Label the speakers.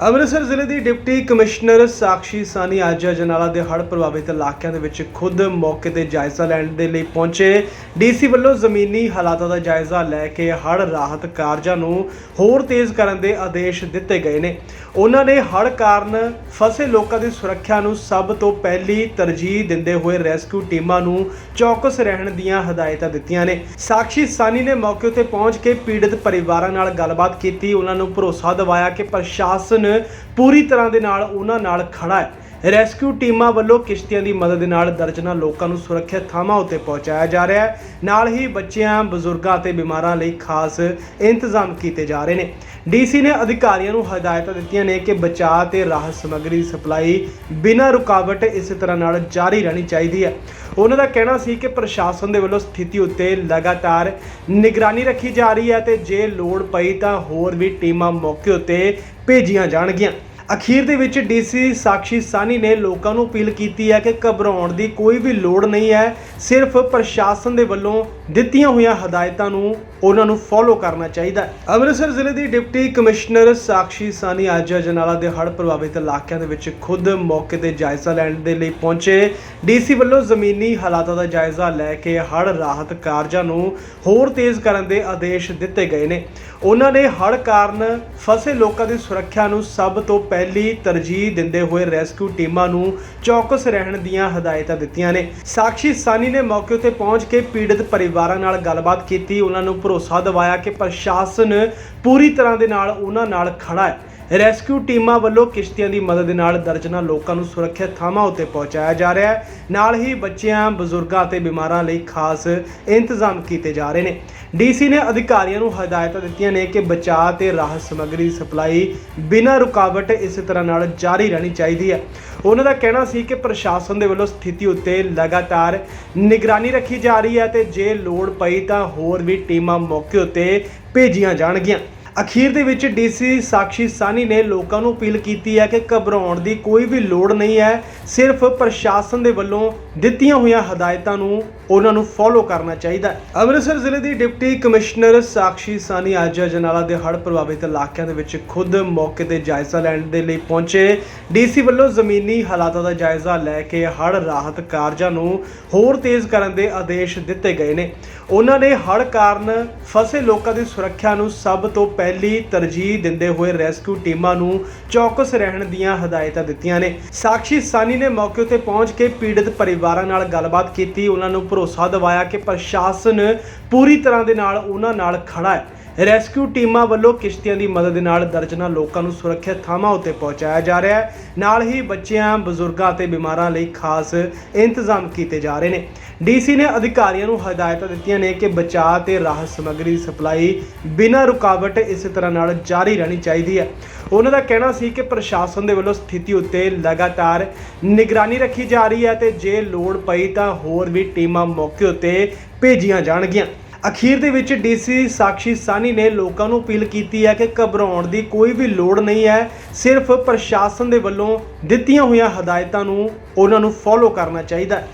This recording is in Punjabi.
Speaker 1: ਅੰਮ੍ਰਿਤਸਰ ਜ਼ਿਲ੍ਹੇ ਦੀ ਡਿਪਟੀ ਕਮਿਸ਼ਨਰ ਸਾਕਸ਼ੀ ਸਾਨੀ ਅੱਜ ਅਜਨਾਲਾ ਦੇ ਹੜ੍ਹ ਪ੍ਰਭਾਵਿਤ ਇਲਾਕਿਆਂ ਦੇ ਵਿੱਚ ਖੁਦ ਮੌਕੇ ਤੇ ਜਾਇਜ਼ਾ ਲੈਣ ਦੇ ਲਈ ਪਹੁੰਚੇ। ਡੀਸੀ ਵੱਲੋਂ ਜ਼ਮੀਨੀ ਹਾਲਾਤਾਂ ਦਾ ਜਾਇਜ਼ਾ ਲੈ ਕੇ ਹੜ੍ਹ ਰਾਹਤ ਕਾਰਜਾਂ ਨੂੰ ਹੋਰ ਤੇਜ਼ ਕਰਨ ਦੇ ਆਦੇਸ਼ ਦਿੱਤੇ ਗਏ ਨੇ। ਉਹਨਾਂ ਨੇ ਹੜ੍ਹ ਕਾਰਨ ਫਸੇ ਲੋਕਾਂ ਦੀ ਸੁਰੱਖਿਆ ਨੂੰ ਸਭ ਤੋਂ ਪਹਿਲੀ ਤਰਜੀਹ ਦਿੰਦੇ ਹੋਏ ਰੈਸਕਿਊ ਟੀਮਾਂ ਨੂੰ ਚੌਕਸ ਰਹਿਣ ਦੀਆਂ ਹਦਾਇਤਾਂ ਦਿੱਤੀਆਂ ਨੇ। ਸਾਕਸ਼ੀ ਸਾਨੀ ਨੇ ਮੌਕੇ ਉੱਤੇ ਪਹੁੰਚ ਕੇ ਪੀੜਤ ਪਰਿਵਾਰਾਂ ਨਾਲ ਗੱਲਬਾਤ ਕੀਤੀ। ਉਹਨਾਂ ਨੂੰ ਭਰੋਸਾ ਦਿਵਾਇਆ ਕਿ ਪ੍ਰਸ਼ਾਸਨ ਪੂਰੀ ਤਰ੍ਹਾਂ ਦੇ ਨਾਲ ਉਹਨਾਂ ਨਾਲ ਖੜਾ ਹੈ। ਰੈਸਕਿਊ ਟੀਮਾਂ ਵੱਲੋਂ ਕਿਸ਼ਤੀਆਂ ਦੀ ਮਦਦ ਨਾਲ ਦਰਜਨਾਂ ਲੋਕਾਂ ਨੂੰ ਸੁਰੱਖਿਅਤ ਥਾਵਾਂ ਉੱਤੇ ਪਹੁੰਚਾਇਆ ਜਾ ਰਿਹਾ ਹੈ। ਨਾਲ ਹੀ ਬੱਚਿਆਂ, ਬਜ਼ੁਰਗਾਂ ਅਤੇ ਬਿਮਾਰਾਂ ਲਈ ਖਾਸ ਇੰਤਜ਼ਾਮ ਕੀਤੇ ਜਾ ਰਹੇ ਨੇ। ਡੀਸੀ ਨੇ ਅਧਿਕਾਰੀਆਂ ਨੂੰ ਹਦਾਇਤਾਂ ਦਿੱਤੀਆਂ ਨੇ ਕਿ ਬਚਾਅ ਤੇ ਰਾਹਤ ਸਮੱਗਰੀ ਦੀ ਸਪਲਾਈ ਬਿਨਾਂ ਰੁਕਾਵਟ ਇਸੇ ਤਰ੍ਹਾਂ ਨਾਲ ਜਾਰੀ ਰਹਿਣੀ ਚਾਹੀਦੀ ਹੈ। ਉਹਨਾਂ ਦਾ ਕਹਿਣਾ ਸੀ ਕਿ ਪ੍ਰਸ਼ਾਸਨ ਦੇ ਵੱਲੋਂ ਸਥਿਤੀ ਉੱਤੇ ਲਗਾਤਾਰ ਨਿਗਰਾਨੀ ਰੱਖੀ ਜਾ ਰਹੀ ਹੈ ਤੇ ਜੇ ਲੋੜ ਪਈ ਤਾਂ ਹੋਰ ਵੀ ਟੀਮਾਂ ਮੌਕੇ ਉੱਤੇ ਭੇਜੀਆਂ ਜਾਣਗੀਆਂ। ਅਖੀਰ ਦੇ ਵਿੱਚ ਡੀਸੀ ਸਾਕਸ਼ੀ ਸਾਨੀ ਨੇ ਲੋਕਾਂ ਨੂੰ ਅਪੀਲ ਕੀਤੀ ਹੈ ਕਿ ਘਬਰਾਉਣ ਦੀ ਕੋਈ ਵੀ ਲੋੜ ਨਹੀਂ ਹੈ। ਸਿਰਫ ਪ੍ਰਸ਼ਾਸਨ ਦੇ ਵੱਲੋਂ ਦਿੱਤੀਆਂ ਹੋਈਆਂ ਹਦਾਇਤਾਂ ਨੂੰ ਉਹਨਾਂ ਨੂੰ ਫੋਲੋ ਕਰਨਾ ਚਾਹੀਦਾ ਹੈ। ਅੰਮ੍ਰਿਤਸਰ ਜ਼ਿਲ੍ਹੇ ਦੀ ਡਿਪਟੀ ਕਮਿਸ਼ਨਰ ਸਾਕਸ਼ੀ ਸਾਨੀ ਅੱਜ ਅਜਨਾਲਾ ਦੇ ਹੜ੍ਹ ਪ੍ਰਭਾਵਿਤ ਇਲਾਕਿਆਂ ਦੇ ਵਿੱਚ ਖੁਦ ਮੌਕੇ ਤੇ ਜਾਇਜ਼ਾ ਲੈਣ ਦੇ ਲਈ ਪਹੁੰਚੇ। ਡੀਸੀ ਵੱਲੋਂ ਜ਼ਮੀਨੀ ਹਾਲਾਤਾਂ ਦਾ ਜਾਇਜ਼ਾ ਲੈ ਕੇ ਹੜ੍ਹ ਰਾਹਤ ਕਾਰਜਾਂ ਨੂੰ ਹੋਰ ਤੇਜ਼ ਕਰਨ ਦੇ ਆਦੇਸ਼ ਦਿੱਤੇ ਗਏ ਨੇ। ਉਹਨਾਂ ਨੇ ਹੜ੍ਹ ਕਾਰਨ ਫਸੇ ਲੋਕਾਂ ਦੀ ਸੁਰੱਖਿਆ ਨੂੰ ਸਭ ਤੋਂ ਪਹਿਲੀ ਤਰਜੀਹ ਦਿੰਦੇ ਹੋਏ ਰੈਸਕਿਊ ਟੀਮਾਂ ਨੂੰ ਚੌਕਸ ਰਹਿਣ ਦੀਆਂ ਹਦਾਇਤਾਂ ਦਿੱਤੀਆਂ ਨੇ। ਸਾਕਸ਼ੀ ਸਾਨੀ ਨੇ ਮੌਕੇ ਉੱਤੇ ਪਹੁੰਚ ਕੇ ਪੀੜਤ ਪਰਿਵਾਰਾਂ ਨਾਲ ਗੱਲਬਾਤ ਕੀਤੀ। ਉਹਨਾਂ ਨੂੰ ਭਰੋਸਾ ਦਿਵਾਇਆ ਕਿ ਪ੍ਰਸ਼ਾਸਨ ਪੂਰੀ ਤਰ੍ਹਾਂ ਦੇ ਨਾਲ ਉਹਨਾਂ ਨਾਲ ਖੜਾ ਹੈ। ਰੈਸਕਿਊ ਟੀਮਾਂ ਵੱਲੋਂ ਕਿਸ਼ਤੀਆਂ ਦੀ ਮਦਦ ਨਾਲ ਦਰਜਨਾਂ ਲੋਕਾਂ ਨੂੰ ਸੁਰੱਖਿਅਤ ਥਾਵਾਂ ਉੱਤੇ ਪਹੁੰਚਾਇਆ ਜਾ ਰਿਹਾ ਹੈ। ਨਾਲ ਹੀ ਬੱਚਿਆਂ, ਬਜ਼ੁਰਗਾਂ ਅਤੇ ਬਿਮਾਰਾਂ ਲਈ ਖਾਸ ਇੰਤਜ਼ਾਮ ਕੀਤੇ ਜਾ ਰਹੇ ਨੇ। ਡੀਸੀ ਨੇ ਅਧਿਕਾਰੀਆਂ ਨੂੰ ਹਦਾਇਤਾਂ ਦਿੱਤੀਆਂ ਨੇ ਕਿ ਬਚਾਅ ਤੇ ਰਾਹਤ ਸਮੱਗਰੀ ਦੀ ਸਪਲਾਈ ਬਿਨਾਂ ਰੁਕਾਵਟ ਇਸੇ ਤਰ੍ਹਾਂ ਨਾਲ ਜਾਰੀ ਰਹਿਣੀ ਚਾਹੀਦੀ ਹੈ। ਉਹਨਾਂ ਦਾ ਕਹਿਣਾ ਸੀ ਕਿ ਪ੍ਰਸ਼ਾਸਨ ਦੇ ਵੱਲੋਂ ਸਥਿਤੀ ਉੱਤੇ ਲਗਾਤਾਰ ਨਿਗਰਾਨੀ ਰੱਖੀ ਜਾ ਰਹੀ ਹੈ ਤੇ ਜੇ ਲੋੜ ਪਈ ਤਾਂ ਹੋਰ ਵੀ ਟੀਮਾਂ ਮੌਕੇ ਉੱਤੇ ਭੇਜੀਆਂ ਜਾਣਗੀਆਂ। ਅਖੀਰ ਦੇ ਵਿੱਚ ਡੀਸੀ ਸਾਕਸ਼ੀ ਸਾਨੀ ਨੇ ਲੋਕਾਂ ਨੂੰ ਅਪੀਲ ਕੀਤੀ ਹੈ ਕਿ ਘਬਰਾਉਣ ਦੀ ਕੋਈ ਵੀ ਲੋੜ ਨਹੀਂ ਹੈ, ਸਿਰਫ ਪ੍ਰਸ਼ਾਸਨ ਦੇ ਵੱਲੋਂ ਦਿੱਤੀਆਂ ਹੋਈਆਂ ਹਦਾਇਤਾਂ ਨੂੰ ਉਹਨਾਂ ਨੂੰ ਫੋਲੋ ਕਰਨਾ ਚਾਹੀਦਾ ਹੈ। ਅੰਮ੍ਰਿਤਸਰ ਜ਼ਿਲ੍ਹੇ ਦੀ ਡਿਪਟੀ ਕਮਿਸ਼ਨਰ ਸਾਕਸ਼ੀ ਸਾਨੀ ਅੱਜ ਅਜਨਾਲਾ ਦੇ ਹੜ੍ਹ ਪ੍ਰਭਾਵਿਤ ਇਲਾਕਿਆਂ ਦੇ ਵਿੱਚ ਖੁਦ ਮੌਕੇ ਤੇ ਜਾਇਜ਼ਾ ਲੈਣ ਦੇ ਲਈ ਪਹੁੰਚੇ। ਡੀਸੀ ਵੱਲੋਂ ਜ਼ਮੀਨੀ ਹਾਲਾਤਾਂ ਦਾ ਜਾਇਜ਼ਾ ਲੈ ਕੇ ਹੜ੍ਹ ਰਾਹਤ ਕਾਰਜਾਂ ਨੂੰ ਹੋਰ ਤੇਜ਼ ਕਰਨ ਦੇ ਆਦੇਸ਼ ਦਿੱਤੇ ਗਏ ਨੇ। ਉਹਨਾਂ ਨੇ ਹੜ੍ਹ ਕਾਰਨ ਫਸੇ ਲੋਕਾਂ ਦੀ ਸੁਰੱਖਿਆ ਨੂੰ ਸਭ ਤੋਂ ਪਹਿਲੀ ਤਰਜੀਹ ਦਿੰਦੇ ਹੋਏ ਰੈਸਕਿਊ ਟੀਮਾਂ ਨੂੰ ਚੌਕਸ ਰਹਿਣ ਦੀਆਂ ਹਦਾਇਤਾਂ ਦਿੱਤੀਆਂ ਨੇ। ਸਾਕਸ਼ੀ ਸਾਨੀ ਨੇ ਮੌਕੇ ਉੱਤੇ ਪਹੁੰਚ ਕੇ ਪੀੜਤ ਪਰਿਵਾਰ ਨਾਲ ਗੱਲਬਾਤ ਕੀਤੀ, ਉਹਨਾਂ ਨੂੰ ਭਰੋਸਾ ਦਿਵਾਇਆ ਕਿ ਪ੍ਰਸ਼ਾਸਨ ਪੂਰੀ ਤਰ੍ਹਾਂ ਦੇ ਨਾਲ ਉਹਨਾਂ ਨਾਲ ਖੜਾ ਹੈ। ਰੈਸਕਿਊ ਟੀਮਾਂ ਵੱਲੋਂ ਕਿਸ਼ਤੀਆਂ ਦੀ ਮਦਦ ਦੇ ਨਾਲ ਦਰਜਨਾਂ ਲੋਕਾਂ ਨੂੰ ਸੁਰੱਖਿਅਤ ਥਾਵਾਂ ਉੱਤੇ ਪਹੁੰਚਾਇਆ ਜਾ ਰਿਹਾ ਹੈ। ਨਾਲ ਹੀ ਬੱਚਿਆਂ, ਬਜ਼ੁਰਗਾਂ ਅਤੇ ਬਿਮਾਰਾਂ ਲਈ ਖਾਸ ਇੰਤਜ਼ਾਮ ਕੀਤੇ ਜਾ ਰਹੇ ਨੇ। ਡੀਸੀ ਨੇ ਅਧਿਕਾਰੀਆਂ ਨੂੰ ਹਦਾਇਤਾਂ ਦਿੱਤੀਆਂ ਨੇ ਕਿ ਬਚਾਅ ਤੇ ਰਾਹਤ ਸਮੱਗਰੀ ਦੀ ਸਪਲਾਈ ਬਿਨਾਂ ਰੁਕਾਵਟ ਇਸੇ ਤਰ੍ਹਾਂ ਨਾਲ ਜਾਰੀ ਰਹਿਣੀ ਚਾਹੀਦੀ ਹੈ। ਉਹਨਾਂ ਦਾ ਕਹਿਣਾ ਸੀ ਕਿ ਪ੍ਰਸ਼ਾਸਨ ਦੇ ਵੱਲੋਂ ਸਥਿਤੀ ਉੱਤੇ ਲਗਾਤਾਰ ਨਿਗਰਾਨੀ ਰੱਖੀ ਜਾ ਰਹੀ ਹੈ ਤੇ ਜੇ ਲੋੜ ਪਈ ਤਾਂ ਹੋਰ ਵੀ ਟੀਮਾਂ ਮੌਕੇ ਉੱਤੇ ਭੇਜੀਆਂ ਜਾਣਗੀਆਂ। ਅਖੀਰ ਦੇ ਵਿੱਚ ਡੀਸੀ ਸਾਕਸ਼ੀ ਸਾਨੀ ਨੇ ਲੋਕਾਂ ਨੂੰ ਅਪੀਲ ਕੀਤੀ ਹੈ ਕਿ ਘਬਰਾਉਣ ਦੀ ਕੋਈ ਵੀ ਲੋੜ ਨਹੀਂ ਹੈ। ਸਿਰਫ ਪ੍ਰਸ਼ਾਸਨ ਦੇ ਵੱਲੋਂ ਦਿੱਤੀਆਂ ਹੋਈਆਂ ਹਦਾਇਤਾਂ ਨੂੰ ਉਹਨਾਂ ਨੂੰ ਫੋਲੋ ਕਰਨਾ ਚਾਹੀਦਾ ਹੈ।